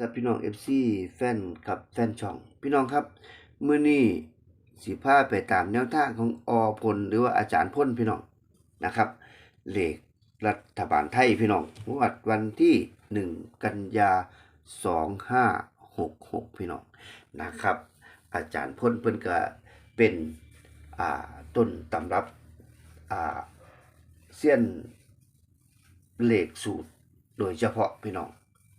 ครับพี่น้อง FC แฟนกับแฟนช่อง พี่น้องครับเมื้อนี้สิพาไปตามแนวทางของอพลหรือว่าอาจารย์พลพี่น้องนะครับเลขรัฐบาลไทยพี่น้องงวดวันที่1กันยา2566พี่น้องนะครับ อาจารย์พลเพิ่นก็เป็นอ่าต้นตำรับอ่าเสี้ยนเลขสูตร โดยเฉพาะพี่น้อง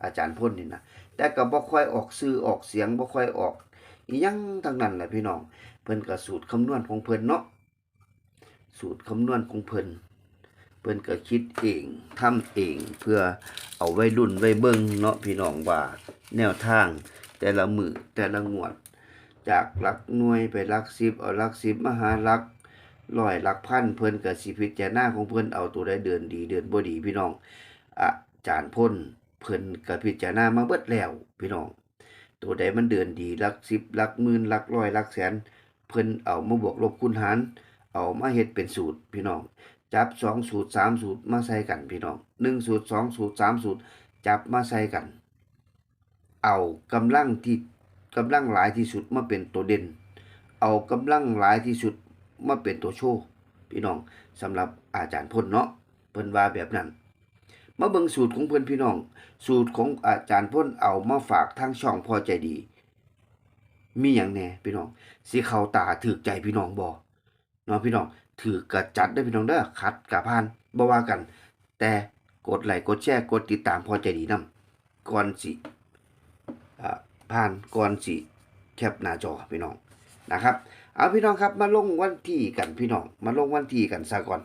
อาจารย์พ่นนี่นะ แต่ก็บ่ค่อยออกซื้อออกเสียงบ่ค่อยออกอียังทั้งนั้นแหละพี่น้อง เพิ่นก็สูตรคำนวณของเพิ่นเนาะสูตรคำนวณของเพิ่นเพิ่นก็คิดเองทำเองเพื่อเอาไว้รุ่นไว้เบิ่งเนาะพี่น้องว่าแนวทาง แต่ละมือแต่ละงวด จากหลักหน่วยไปหลักสิบเอาหลักสิบมหาหลักร้อยหลักพันเพิ่นก็สิพิจารณาของเพิ่นเอาตัวใดเดินดีเดินบ่ดีพี่น้องอาจารย์พ่น เพิ่นก็พิจารณามาเบิดแล้ว พี่น้อง ตัวใดมันเดินดีลักสิบลักหมื่นลักร้อยลักแสน เพิ่นเอามาบวกลบคูณหาร เอามาเฮ็ดเป็นสูตรพี่น้อง จับสองสูตรสามสูตรมาใส่กันพี่น้องหนึ่งสูตรสองสูตรสามสูตร จับมาใส่กัน เอากำลังที่กำลังหลายที่สุดมาเป็นตัวเด่น เอากำลังหลายที่สุดมาเป็นตัวโชว์พี่น้องสำหรับอาจารย์พลเนาะเพิ่นว่าแบบนั้น มาเบิ่งสูตรของเพื่อนพี่น้อง สูตรของอาจารย์พ่นเอามาฝากทางช่องพอใจดี มีอย่างแน่พี่น้องสิเข้าตาถือใจพี่น้องบ่เนาะพี่น้องถือกระจัดได้พี่น้องเด้อคัดกระพานบ่ว่ากัน แต่กดไลค์กดแชร์กดติดตามพอใจดีนํก่อนสิอ่ผ่านก่อนสิแคปหน้าจอพี่น้องนะครับเอาพี่น้องครับมาลงวันที่กันพี่น้องมาลงวันที่กันซะก่อน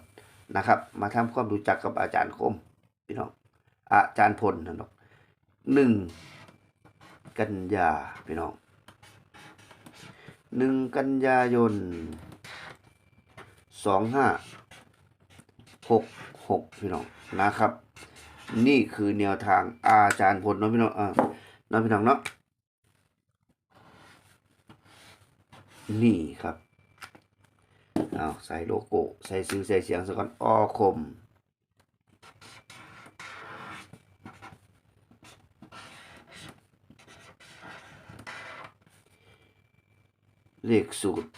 นะครับ มาทำความรู้จักกับอาจารย์คม พี่น้องอาจารย์พลนะเนาะหนึ่งกันยาพี่น้องหนึ่งกันยายนสองห้าหกหกพี่น้องนะครับ นี่คือแนวทางอาจารย์พลเนาะพี่น้องเออเนาะพี่น้องเนาะนี่ครับเอาใส่โลโก้ ใส่ซื้อใส่เสียงสก่อนออคม เลขสูตร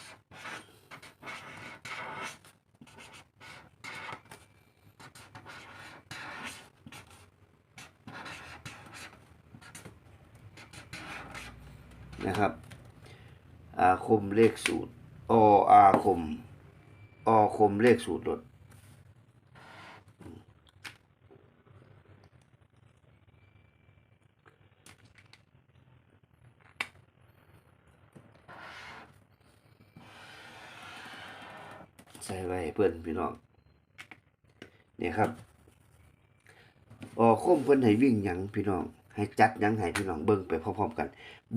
นะครับ อาคมเลขสูตร ออาคม อคมเลขสูตรลด ส่ไว้ให้เพื่อนพี่น้องเนี่ยครับอคมเพิ่อนให้วิ่งหยังพี่น้อง ให้จัดหยังให้พี่น้องเบิ่งไปพร้อมๆกัน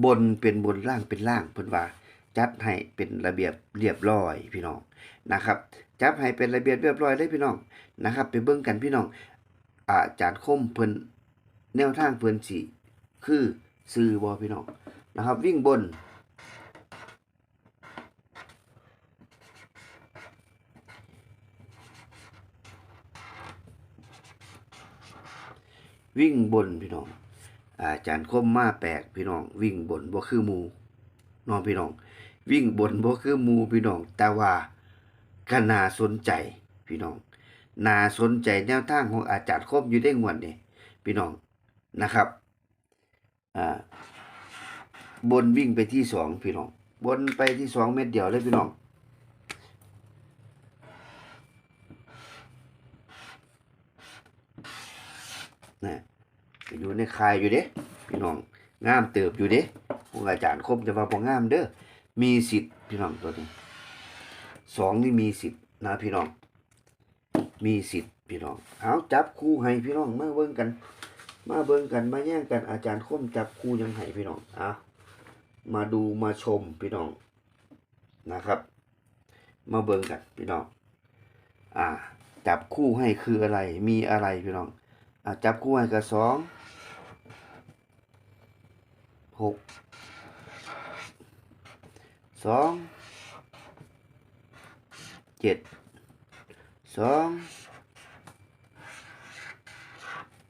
บนเป็นบนล่างเป็นล่างเพิ่อนว่าจัดให้เป็นระเบียบเรียบร้อยพี่น้องนะครับ จับให้เป็นระเบียบเรียบร้อยเลยพี่น้องนะครับ ไปเบิ่งกันพี่น้องอาจารย์คมเพิ่นแนวทางเพิ่นสิคือซื้อบ่พี่น้องนะครับ วิ่งบน วิ่งบนพี่น้อง อาจารย์คมมาแปลกพี่น้อง วิ่งบนบ่คือมูน้องพี่น้อง วิ่งบนบ่คือมูพี่น้อง แต่ว่าก็น่าสนใจพี่น้องน่าสนใจแนวทางของอาจารย์คมอยู่ได้งวดนี่พี่น้องนะครับอ่าบนวิ่งไปที่สองพี่น้อง บนไปที่สองเม็ดเดียวเลยพี่น้อง นะอยู่ในคายอยู่เด้พี่น้องงามเติบอยู่เด้ของอาจารย์คมจะว่าบ่งามเด้อมีสิทธิ์พี่น้องตัวนี้สองนี่มีสิทธิ์นะพี่น้อง มีสิทธิ์พี่น้องเอาจับคู่ให้พี่น้องมาเบิ่งกัน มาเบิ่งกันมาแย่งกันอาจารย์คมจับคู่ยังให้พี่น้องอะมาดูมาชมพี่น้องนะครับ มาเบิ่งกันพี่น้อง อ่า จับคู่ให้คืออะไรมีอะไรพี่น้อง จับคู่ให้กับสองหกสองเจ็ดสอง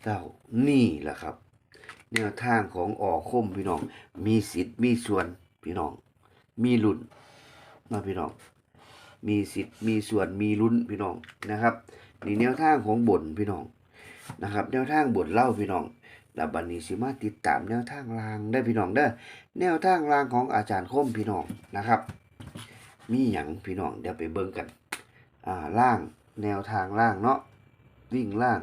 เก้านี่แหละครับแนวทางของออกคมพี่น้อง มีสิทธิ์มีส่วนพี่น้อง มีลุ้นมาพี่น้อง มีสิทธิ์มีส่วนมีลุ้นพี่น้องนะครับนี่แนวทางของบนพี่น้อง นะครับแนวทางบนเล่าพี่น้องแล้วบัดนี้สิมาติดตามแนวทางรางได้พี่น้องเด้อแนวทางรางของอาจารย์คมพี่น้องนะครับ มีหยังพี่น้องเดี๋ยวไปเบิ่งกันอ่าล่างแนวทางล่างเนาะวิ่งล่าง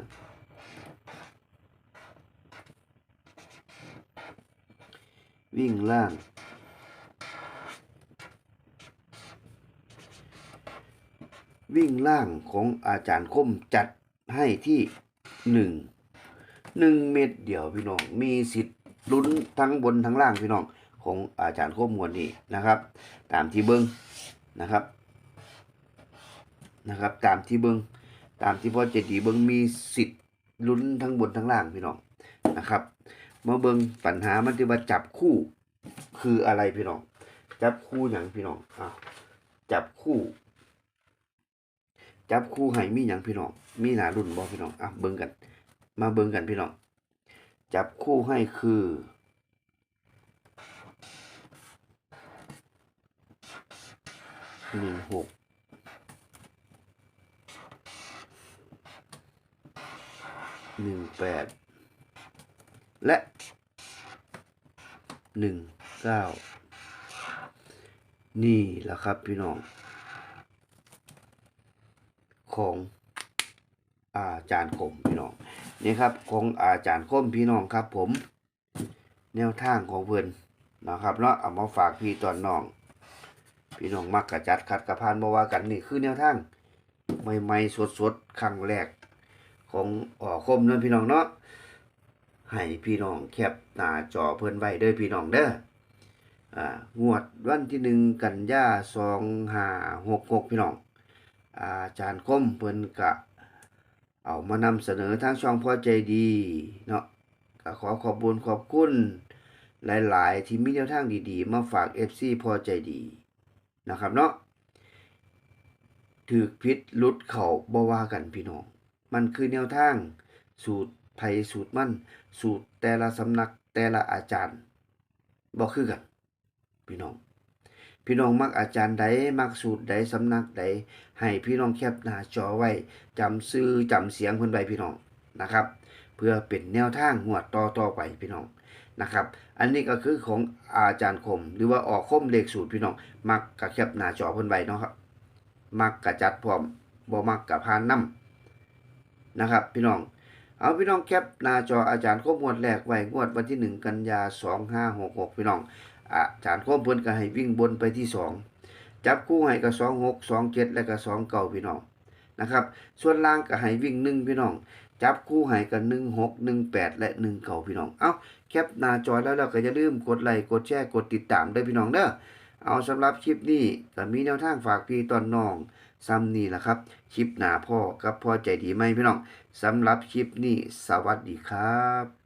วิ่งล่าง วิ่งล่างของอาจารย์คมจัดให้ที่ หนึ่งหนึ่งเม็ดเดียวพี่น้อง มีสิทธิ์ลุ้นทั้งบนทั้งล่างพี่น้อง ของอาจารย์คมวดนี้นะครับ ตามที่เบิ้งนะครับนะครับ ตามที่เบิ้งตามที่พ่อเจดีเบิ้งมีสิทธิ์ลุ้นทั้งบนทั้งล่างพี่น้องนะครับมาเบิ้งปัญหามันที่ว่าจับคู่คืออะไรพี่น้อง จับคู่อย่างพี่น้องอะจับคู่ จับคู่ให้มีหยังพี่น้อง มีหนารุ่นบ่พี่น้องอะเบิ่งกัน มาเบิ่งกันพี่น้อง จับคู่ให้คือหนึ่งหกหนึ่งแปดและหนึ่งเก้านี่แหละครับพี่น้อง ของอาจารย์คมพี่น้องนี่ครับของอาจารย์คมพี่น้องครับ ผม แนวทางของเพิ่อนนะครับเนาะเอามาฝากพี่ตอนน้อง พี่น้องมักกระจัดขัดกระพานบ่ว่ากันนี่คือแนวทางใหม่ๆสดๆครั้งแรก ของออคมนั่นพี่น้องเนาะให้พี่น้องแคปหน้าจอเพิ่อนไว้เด้อพี่น้องเด้ออ่างวดวันที่หนึ่งกันยาสองห้าหกหกพี่น้อง อาจารย์คมเพิ่นกะเอามานำเสนอทางช่องพอใจดีเนาะก็ขอขอบคุญขอบคุณหลาย ๆ ที่มีแนวทางดี ๆ มาฝาก FC พอใจดีนะครับเนาะถือพิษลุดเข่าบ่ว่ากันพี่น้อง มันคือแนวทางสูตรไผสูตรมั่น สูตรแต่ละสำนักแต่ละอาจารย์บ่คือกัน พี่น้อง พี่น้องมักอาจารย์ใดมักสูตรใดสำนักใดให้พี่น้องแคปหน้าจอไว้จำซื้อจำเสียงเพิ่นไว้พี่น้องนะครับ เพื่อเป็นแนวทางงวต่อต่อไปพี่น้องนะครับ อันนี้ก็คือของอาจารย์คม หรือว่าออกคมเลขสูตรพี่น้อง มักกะแคปหน้าจอเพิ่นไว้เนาะครับ มักกะจัดพร้อมบ่มักกะพานนํนะครับ พี่น้องเอาพี่น้องแคปหน้าจออาจารย์คมงวดแรกไว้งวดวันที่ 1 กันยา 2566 พี่น้อง อาจารย์คมเพิ่นก็ให้วิ่งบนไปที่สองจับคู่ให้กับสองหกสองเจ็ดและก็สองเก่าพี่น้องนะครับ ส่วนล่างก็ให้วิ่งหนึ่งพี่น้อง จับคู่ให้กับหนึ่งหกหนึ่งแปดและหนึ่งเก่าพี่น้อง เอาแคปหน้าจอแล้วเราก็อย่าลืมกดไลค์กดแชร์กดติดตามด้วยพี่น้องเด้อเอาสำหรับคลิปนี้ก็มีแนวทางฝากพี่ตอนน้องซ้ำนี่แหละครับ คลิปหน้าพ่อกับพ่อใจดีไหมพี่น้องสำหรับคลิปนี้สวัสดีครับ